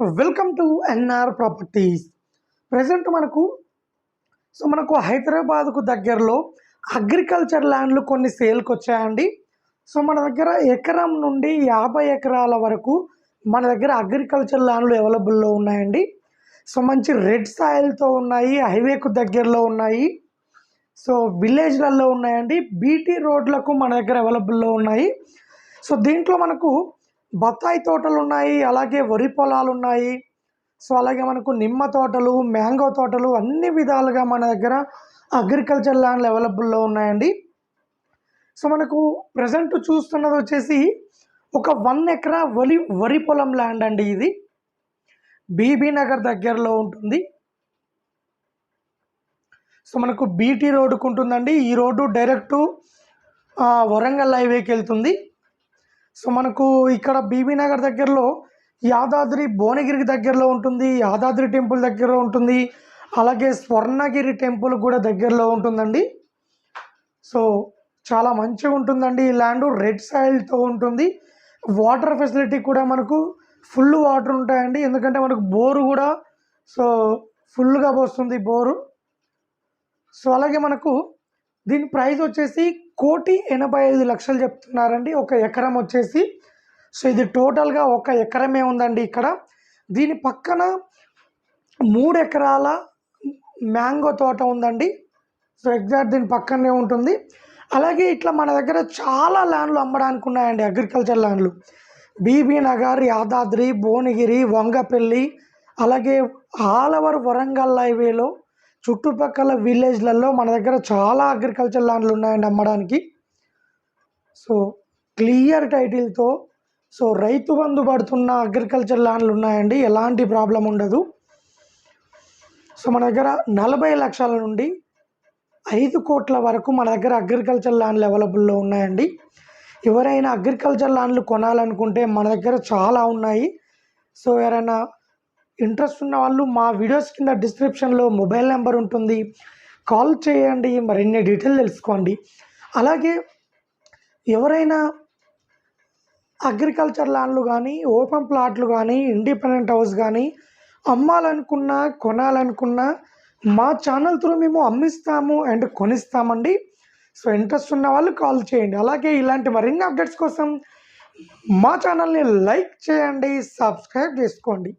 Welcome to NR properties. Present మనకు so మనకు హైదరాబాద్కు దగ్గరలో అగ్రికల్చర్ ల్యాండ్లు కొన్ని సేల్కి వచ్చాయండి సో మన దగ్గర ఎకరం నుండి యాభై ఎకరాల వరకు మన దగ్గర అగ్రికల్చర్ ల్యాండ్లు అవైలబుల్లో ఉన్నాయండి. సో మంచి రెడ్ సాయిల్తో ఉన్నాయి హైవేకు దగ్గరలో ఉన్నాయి. సో విలేజ్లలో ఉన్నాయండి. బీటీ రోడ్లకు మన దగ్గర అవైలబుల్లో ఉన్నాయి. సో దీంట్లో మనకు బత్తాయి తోటలు ఉన్నాయి అలాగే వరి పొలాలు ఉన్నాయి సో అలాగే మనకు నిమ్మ తోటలు మ్యాంగో తోటలు అన్ని విధాలుగా మన దగ్గర అగ్రికల్చర్ ల్యాండ్లు అవైలబుల్లో ఉన్నాయండి. సో మనకు ప్రజెంట్ చూస్తున్నది వచ్చేసి ఒక వన్ ఎకరా వరి వరి పొలం ల్యాండ్ అండి ఇది. బీబీ నగర్ దగ్గరలో ఉంటుంది. సో మనకు బీటీ రోడ్డుకు ఉంటుందండి. ఈ రోడ్డు డైరెక్ట్ వరంగల్ హైవేకి వెళ్తుంది. సో మనకు ఇక్కడ బీబీ నగర్ దగ్గరలో యాదాద్రి భువనగిరికి దగ్గరలో ఉంటుంది యాదాద్రి టెంపుల్ దగ్గరలో ఉంటుంది అలాగే స్వర్ణగిరి టెంపుల్ కూడా దగ్గరలో ఉంటుందండి. సో చాలా మంచిగా ఉంటుందండి. ఈ ల్యాండ్ రెడ్ సాయిల్తో ఉంటుంది. వాటర్ ఫెసిలిటీ కూడా మనకు ఫుల్ వాటర్ ఉంటాయండి. ఎందుకంటే మనకు బోరు కూడా సో ఫుల్గా వస్తుంది బోరు. సో అలాగే మనకు దీని ప్రైస్ వచ్చేసి కోటి ఎనభై ఐదు లక్షలు చెప్తున్నారండి. ఒక ఎకరం వచ్చేసి. సో ఇది టోటల్గా ఒక ఎకరమే ఉందండి ఇక్కడ. దీని పక్కన మూడు ఎకరాల మ్యాంగో తోట ఉందండి. సో ఎగ్జాక్ట్ దీని పక్కనే ఉంటుంది. అలాగే ఇట్లా మన దగ్గర చాలా ల్యాండ్లు అమ్మడానికి ఉన్నాయండి అగ్రికల్చర్ ల్యాండ్లు. బీబీ నగర్ యాదాద్రి భువనగిరి వంగపల్లి అలాగే ఆల్ ఓవర్ వరంగల్ హైవేలో చుట్టుపక్కల విలేజ్లలో మన దగ్గర చాలా అగ్రికల్చర్ ల్యాండ్లు ఉన్నాయండి అమ్మడానికి. సో క్లియర్ టైటిల్తో సో రైతు బంధు పడుతున్న అగ్రికల్చర్ ల్యాండ్లు ఉన్నాయండి. ఎలాంటి ప్రాబ్లం ఉండదు. సో మన దగ్గర నలభై లక్షల నుండి ఐదు కోట్ల వరకు మన దగ్గర అగ్రికల్చర్ ల్యాండ్లు అవైలబుల్లో ఉన్నాయండి. ఎవరైనా అగ్రికల్చర్ ల్యాండ్లు కొనాలనుకుంటే మన దగ్గర చాలా ఉన్నాయి. సో ఎవరైనా ఇంట్రెస్ట్ ఉన్న వాళ్ళు మా వీడియోస్ కింద డిస్క్రిప్షన్లో మొబైల్ నెంబర్ ఉంటుంది. కాల్ చేయండి మరిన్ని డీటెయిల్ తెలుసుకోండి. అలాగే ఎవరైనా అగ్రికల్చర్ ల్యాండ్లు కానీ ఓపెన్ ప్లాట్లు కానీ ఇండిపెండెంట్ హౌస్ కానీ అమ్మాలనుకున్నా కొనాలనుకున్నా మా ఛానల్ త్రూ మేము అమ్మిస్తాము అండ్ కొనిస్తామండి. సో ఇంట్రెస్ట్ ఉన్న వాళ్ళు కాల్ చేయండి. అలాగే ఇలాంటి మరిన్ని అప్డేట్స్ కోసం మా ఛానల్ని లైక్ చేయండి సబ్స్క్రైబ్ చేసుకోండి.